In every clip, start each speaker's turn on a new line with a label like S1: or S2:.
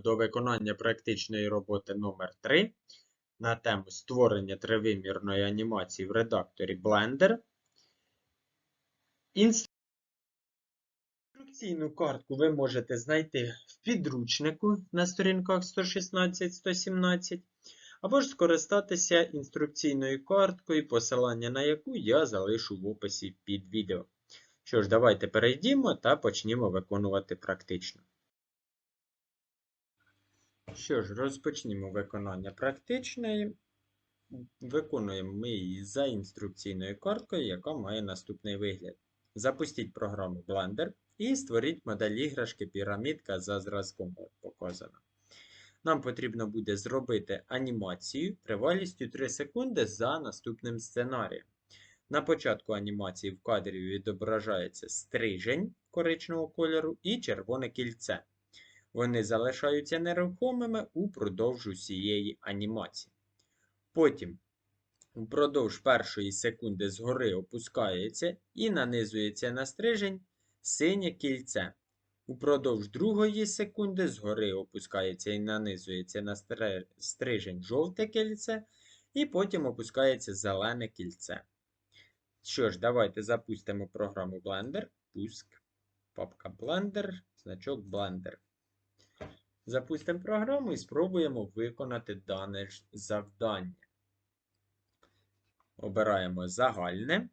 S1: до виконання практичної роботи номер 3 на тему створення тривимірної анімації в редакторі Blender. Інструкційну картку ви можете знайти в підручнику на сторінках 116-117, або ж скористатися інструкційною карткою, посилання на яку я залишу в описі під відео. Що ж, давайте перейдімо та почнімо виконувати практично. Що ж, розпочнімо виконання практичної. Виконуємо ми її за інструкційною карткою, яка має наступний вигляд. Запустіть програму Blender і створіть модель іграшки пірамідка за зразком от показано. Нам потрібно буде зробити анімацію тривалістю 3 секунди за наступним сценарієм. На початку анімації в кадрі відображається стрижень коричневого кольору і червоне кільце. Вони залишаються нерухомими упродовж усієї анімації. Потім впродовж першої секунди згори опускається і нанизується на стрижень синє кільце. Упродовж другої секунди згори опускається і нанизується на стрижень жовте кільце, і потім опускається зелене кільце. Що ж, давайте запустимо програму Blender. Пуск. Папка Blender, значок Blender. Запустимо програму і спробуємо виконати дане завдання. Обираємо загальне.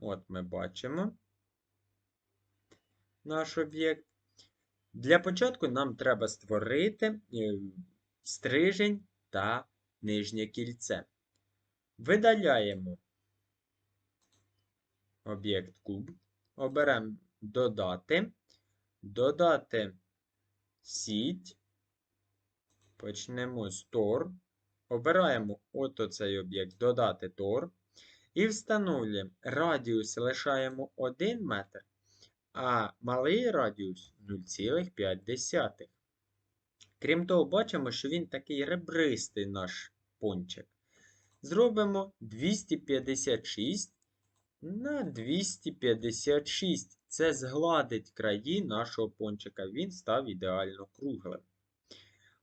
S1: От ми бачимо наш об'єкт. Для початку нам треба створити стрижень та нижнє кільце. Видаляємо об'єкт куб. Оберемо додати, додати сіть. Почнемо з Tor. Обираємо от оцей об'єкт додати Tor. І встановлюємо радіус лишаємо 1 метр, а малий радіус 0,5. Крім того, бачимо, що він такий ребристий наш пончик. Зробимо 256 на 256. Це згладить краї нашого пончика. Він став ідеально круглим.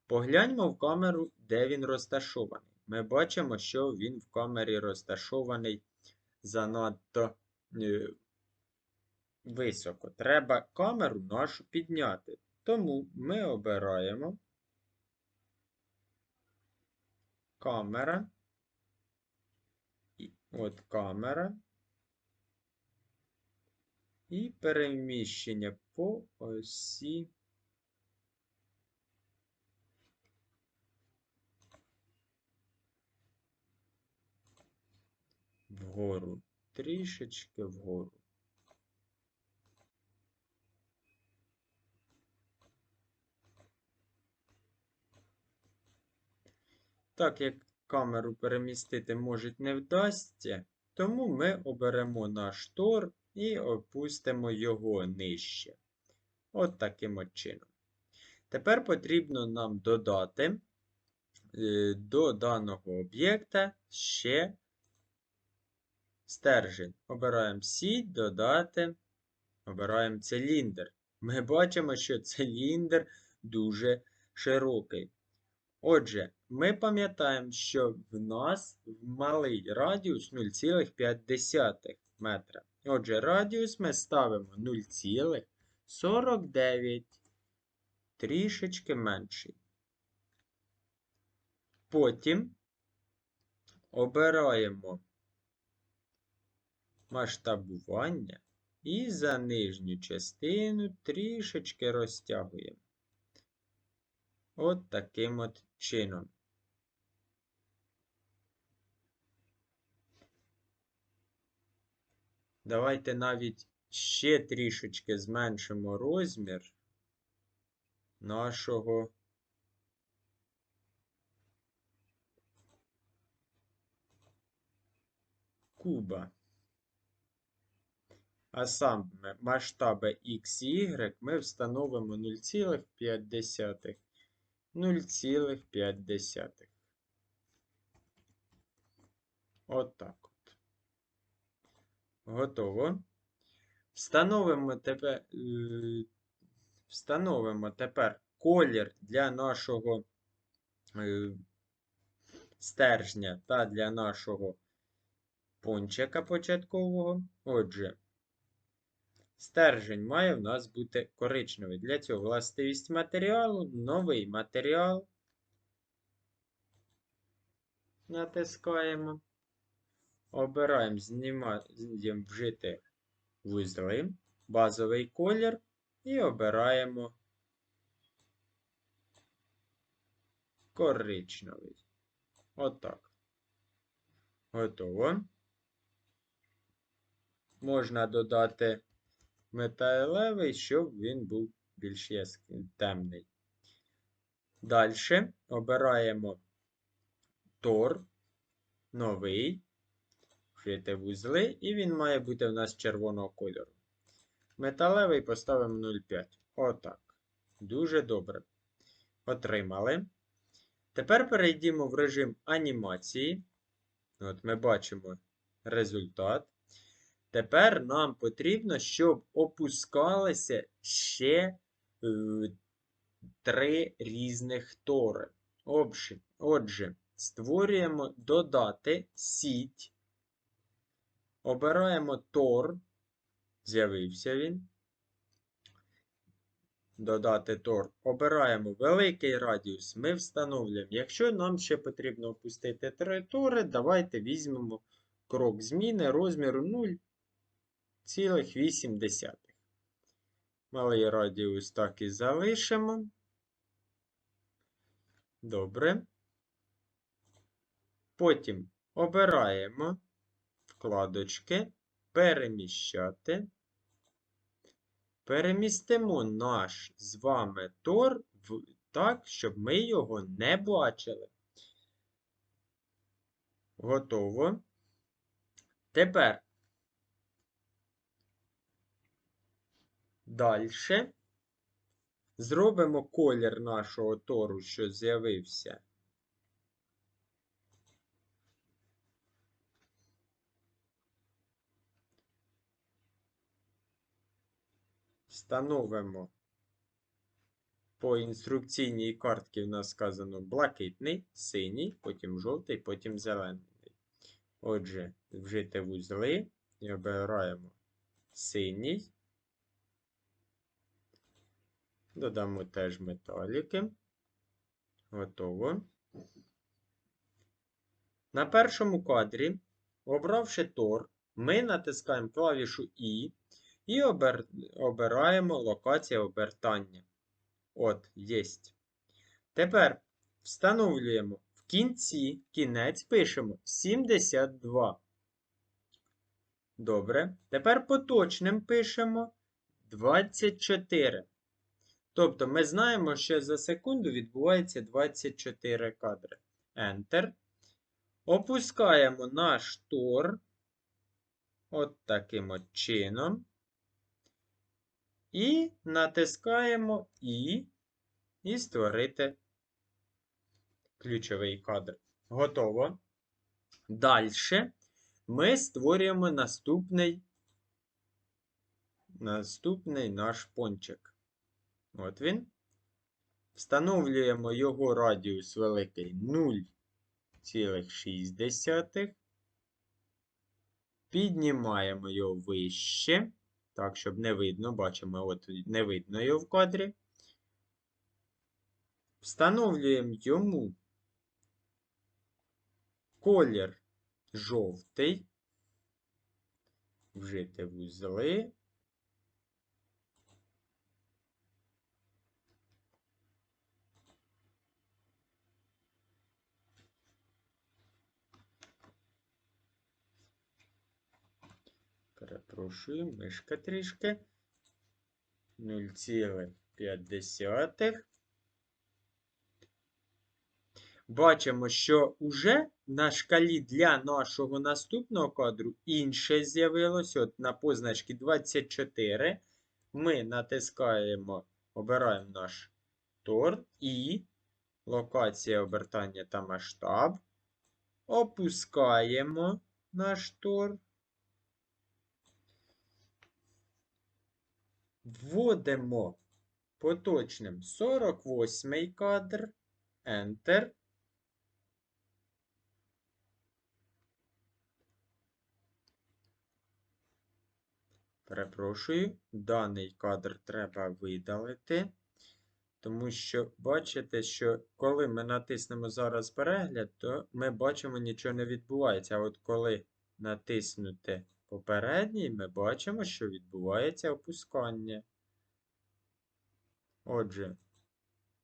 S1: Погляньмо в камеру, де він розташований. Ми бачимо, що він в камері розташований занадто е, високо. Треба камеру нашу підняти. Тому ми обираємо камера. От камера і переміщення по осі. Вгору, трішечки вгору. Так як камеру перемістити може не вдасться, тому ми оберемо наш тор і опустимо його нижче. От таким от чином. Тепер потрібно нам додати е, до даного об'єкта ще стержень. Обираємо сіть, додати, обираємо циліндр. Ми бачимо, що циліндр дуже широкий. Отже, ми пам'ятаємо, що в нас малий радіус 0,5 метра. Отже, радіус ми ставимо 0,49, трішечки менший. Потім обираємо масштабування і за нижню частину трішечки розтягуємо. От таким от чином. Давайте навіть ще трішечки зменшимо розмір нашого куба. А саме масштаби x і y ми встановимо 0,5. 0,5. От так. Готово. Встановимо тепер, е, встановимо тепер колір для нашого е, стержня та для нашого пончика початкового. Отже, стержень має в нас бути коричневий. Для цього властивість матеріалу, новий матеріал. Натискаємо. Обираємо знімаємо вжити вузли, базовий колір і обираємо коричневий. Отак. Готово. Можна додати металевий, щоб він був більш темний. Далі обираємо тор, новий, вшити вузли, і він має бути у нас червоного кольору. Металевий поставимо 0,5. Отак. Дуже добре. Отримали. Тепер перейдімо в режим анімації. От Ми бачимо результат. Тепер нам потрібно, щоб опускалися ще е, три різних тори. Отже, створюємо додати сіть. Обираємо тор. З'явився він. Додати тор. Обираємо великий радіус. Ми встановлюємо. Якщо нам ще потрібно опустити три тори, давайте візьмемо крок зміни розміру 0,8. Малий радіус так і залишимо. Добре. Потім обираємо вкладочки, переміщати. Перемістимо наш з вами тор в, так, щоб ми його не бачили. Готово. Тепер далі зробимо колір нашого тору, що з'явився. Встановимо по інструкційній картці в нас сказано блакитний, синій, потім жовтий, потім зелений. Отже, вжити вузли і обираємо синій. Додамо теж металіки. Готово. На першому кадрі, обравши тор, ми натискаємо клавішу І і обер... обираємо локація обертання. От, єсть. Тепер встановлюємо в кінці, кінець пишемо 72. Добре. Тепер поточним пишемо 24. Тобто ми знаємо, що за секунду відбувається 24 кадри. Enter. Опускаємо наш тор. От таким от чином. І натискаємо І і створити ключовий кадр. Готово. Далі ми створюємо наступний наступний наш пончик. От він. Встановлюємо його радіус великий 0,6. Піднімаємо його вище. Так, щоб не видно, бачимо, от не видно його в кадрі. Встановлюємо йому колір жовтий, вжити вузли. Перепрошую, мишка трішки. 0,5. Бачимо, що вже на шкалі для нашого наступного кадру інше з'явилося. От на позначці 24 ми натискаємо, обираємо наш тор і локація обертання та масштаб. Опускаємо наш тор. Вводимо поточним 48 кадр. Enter. Перепрошую, даний кадр треба видалити. Тому що бачите, що коли ми натиснемо зараз перегляд, то ми бачимо, нічого не відбувається. А от коли натиснути попередній, ми бачимо, що відбувається опускання. Отже,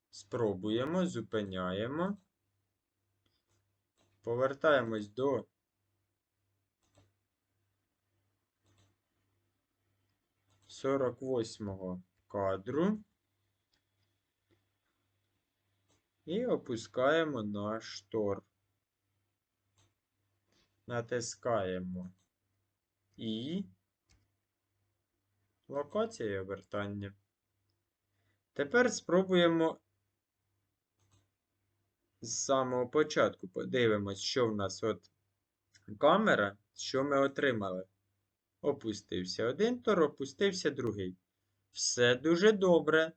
S1: спробуємо, зупиняємо. Повертаємось до сорок восьмого кадру. І опускаємо наш тор. Натискаємо І. Локація обертання. Тепер спробуємо з самого початку. Подивимось, що в нас от камера, що ми отримали. Опустився один тор, опустився другий. Все дуже добре.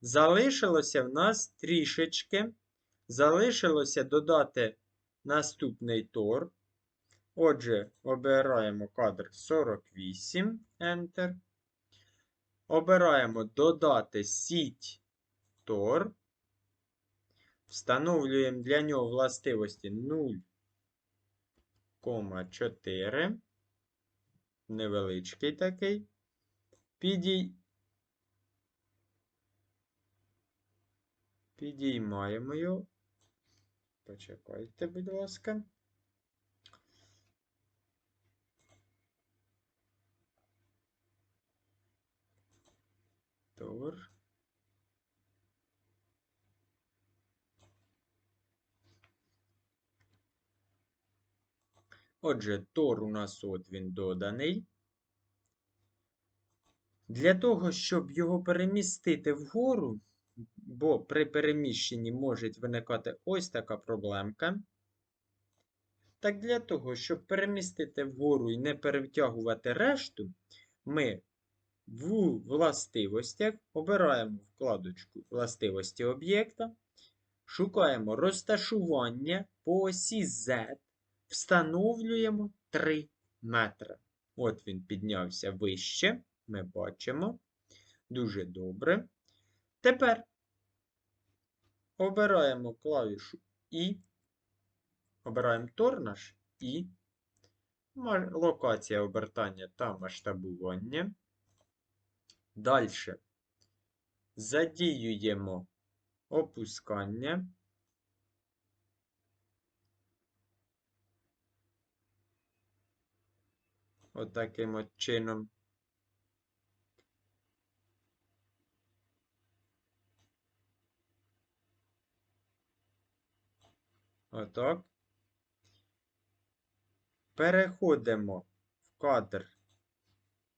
S1: Залишилося в нас трішечки. Залишилося додати наступний тор. Отже, обираємо кадр 48, Enter. Обираємо додати сіть тор. Встановлюємо для нього властивості 0,4. Невеличкий такий. Підій... Підіймаємо його. Почекайте, будь ласка. Тор. Отже, Тор у нас от він доданий. Для того, щоб його перемістити вгору, бо при переміщенні може виникати ось така проблемка. Так для того, щоб перемістити вгору і не перетягувати решту, ми в властивостях обираємо вкладочку властивості об'єкта, шукаємо розташування по осі Z, встановлюємо 3 метри. От він піднявся вище, ми бачимо. Дуже добре. Тепер обираємо клавішу І, обираємо тор наш І, локація обертання та масштабування. Далі задіюємо опускання. Отаким от чином. Отак. Переходимо в кадр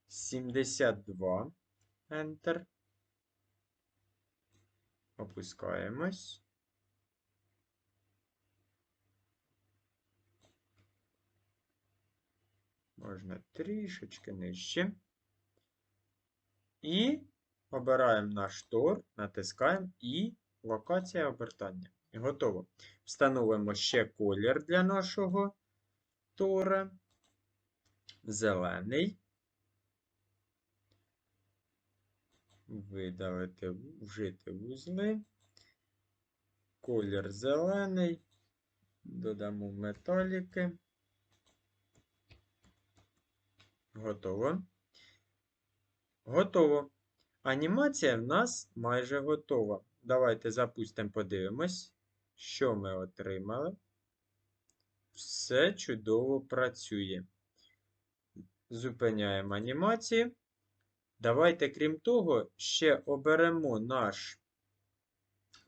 S1: 72. Enter. Опускаємось. Можна трішечки нижче. І обираємо наш тор, натискаємо і локація обертання. Готово. Встановимо ще колір для нашого тора. Зелений. Видалити, вжити вузли. Колір зелений. Додамо металіки. Готово. Готово. Анімація в нас майже готова. Давайте запустимо, подивимось, що ми отримали. Все чудово працює. Зупиняємо анімацію. Давайте, крім того, ще оберемо наш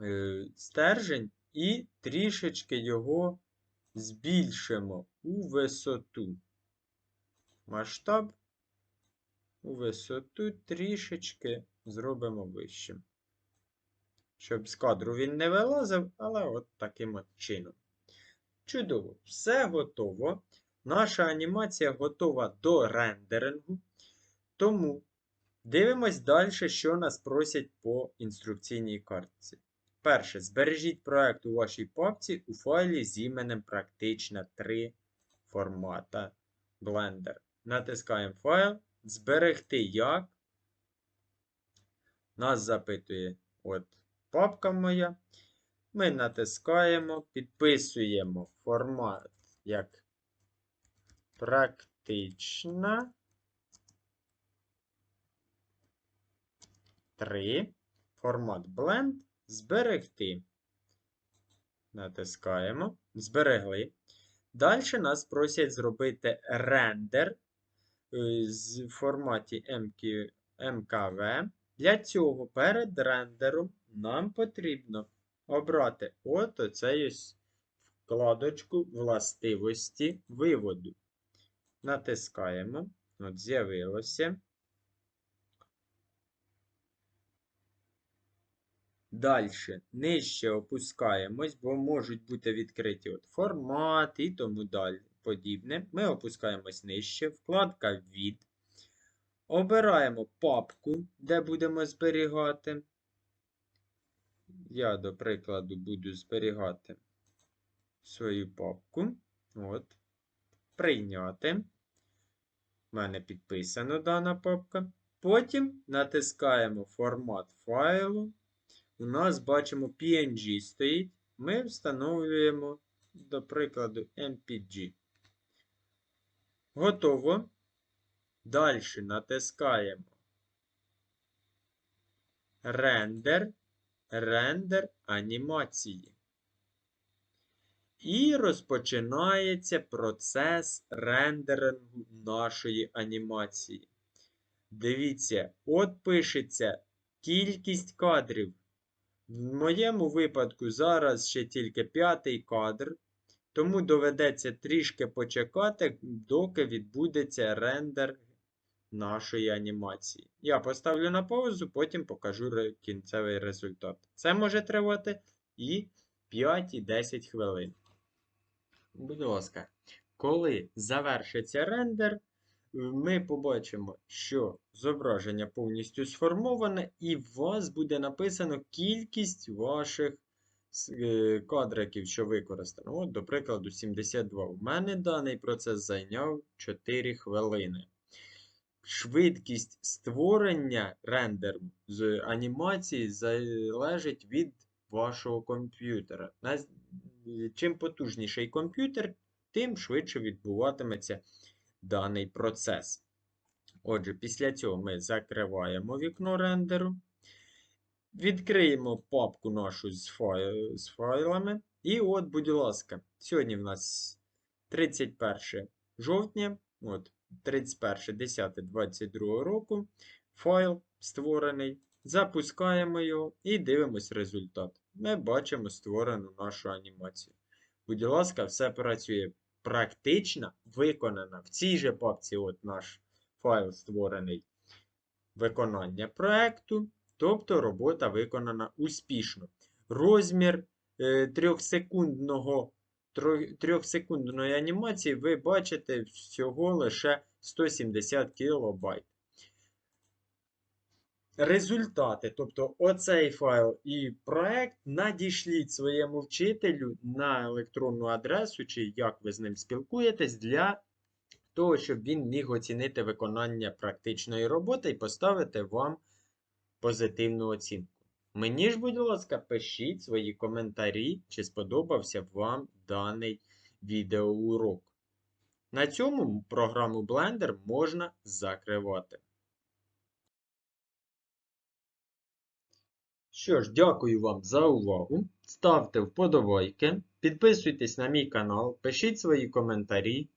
S1: е, стержень і трішечки його збільшимо у висоту. Масштаб у висоту трішечки зробимо вищим. Щоб з кадру він не вилазив, але от таким от чином. Чудово, все готово. Наша анімація готова до рендерингу. Тому Дивимось далі, що нас просять по інструкційній картці. Перше, збережіть проект у вашій папці у файлі з іменем Практична 3 формата Blender. Натискаємо файл. Зберегти як. Нас запитує от папка моя. Ми натискаємо, підписуємо формат як практична 3. Формат Blend. Зберегти. Натискаємо. Зберегли. Далі нас просять зробити рендер в форматі MQ, MKV. Для цього перед рендером нам потрібно обрати от оцей вкладочку властивості виводу. Натискаємо. От з'явилося. Далі нижче опускаємось, бо можуть бути відкриті от формат і тому далі подібне. Ми опускаємось нижче, вкладка від. Обираємо папку, де будемо зберігати. Я, до прикладу, буду зберігати свою папку. От. Прийняти. У мене підписана дана папка. Потім натискаємо формат файлу. У нас бачимо PNG стоїть. Ми встановлюємо, до прикладу, MPG. Готово. Далі натискаємо рендер, рендер анімації. І розпочинається процес рендерингу нашої анімації. Дивіться, от пишеться кількість кадрів. В моєму випадку зараз ще тільки п'ятий кадр. Тому доведеться трішки почекати, доки відбудеться рендер нашої анімації. Я поставлю на паузу, потім покажу кінцевий результат. Це може тривати і 5 і 10 хвилин. Будь ласка, коли завершиться рендер, ми побачимо, що зображення повністю сформоване, і у вас буде написано кількість ваших квадриків, що використано. От, до прикладу, 72. У мене даний процес зайняв 4 хвилини. Швидкість створення рендеру з анімації залежить від вашого комп'ютера. Чим потужніший комп'ютер, тим швидше відбуватиметься даний процес. Отже, після цього ми закриваємо вікно рендеру. Відкриємо папку нашу з, файл, з файлами. І от, будь ласка, сьогодні в нас 31 жовтня, от 31.10.22 року. Файл створений. Запускаємо його і дивимось результат. Ми бачимо створену нашу анімацію. Будь ласка, все працює практично виконано. В цій же папці от наш файл створений виконання проекту. Тобто робота виконана успішно. Розмір е, трьохсекундного, трьохсекундної анімації ви бачите всього лише 170 кБ. Результати, тобто оцей файл і проект, надішліть своєму вчителю на електронну адресу, чи як ви з ним спілкуєтесь, для того, щоб він міг оцінити виконання практичної роботи і поставити вам позитивну оцінку. Мені ж, будь ласка, пишіть свої коментарі, чи сподобався вам даний відеоурок. На цьому програму Blender можна закривати. Що ж, дякую вам за увагу. Ставте вподобайки, підписуйтесь на мій канал, пишіть свої коментарі.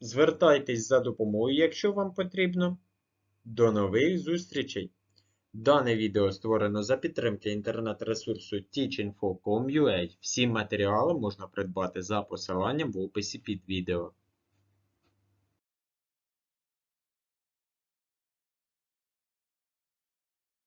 S1: Звертайтесь за допомогою, якщо вам потрібно. До нових зустрічей! Дане відео створено за підтримки інтернет-ресурсу teachinfo.com.ua. Всі матеріали можна придбати за посиланням в описі під відео.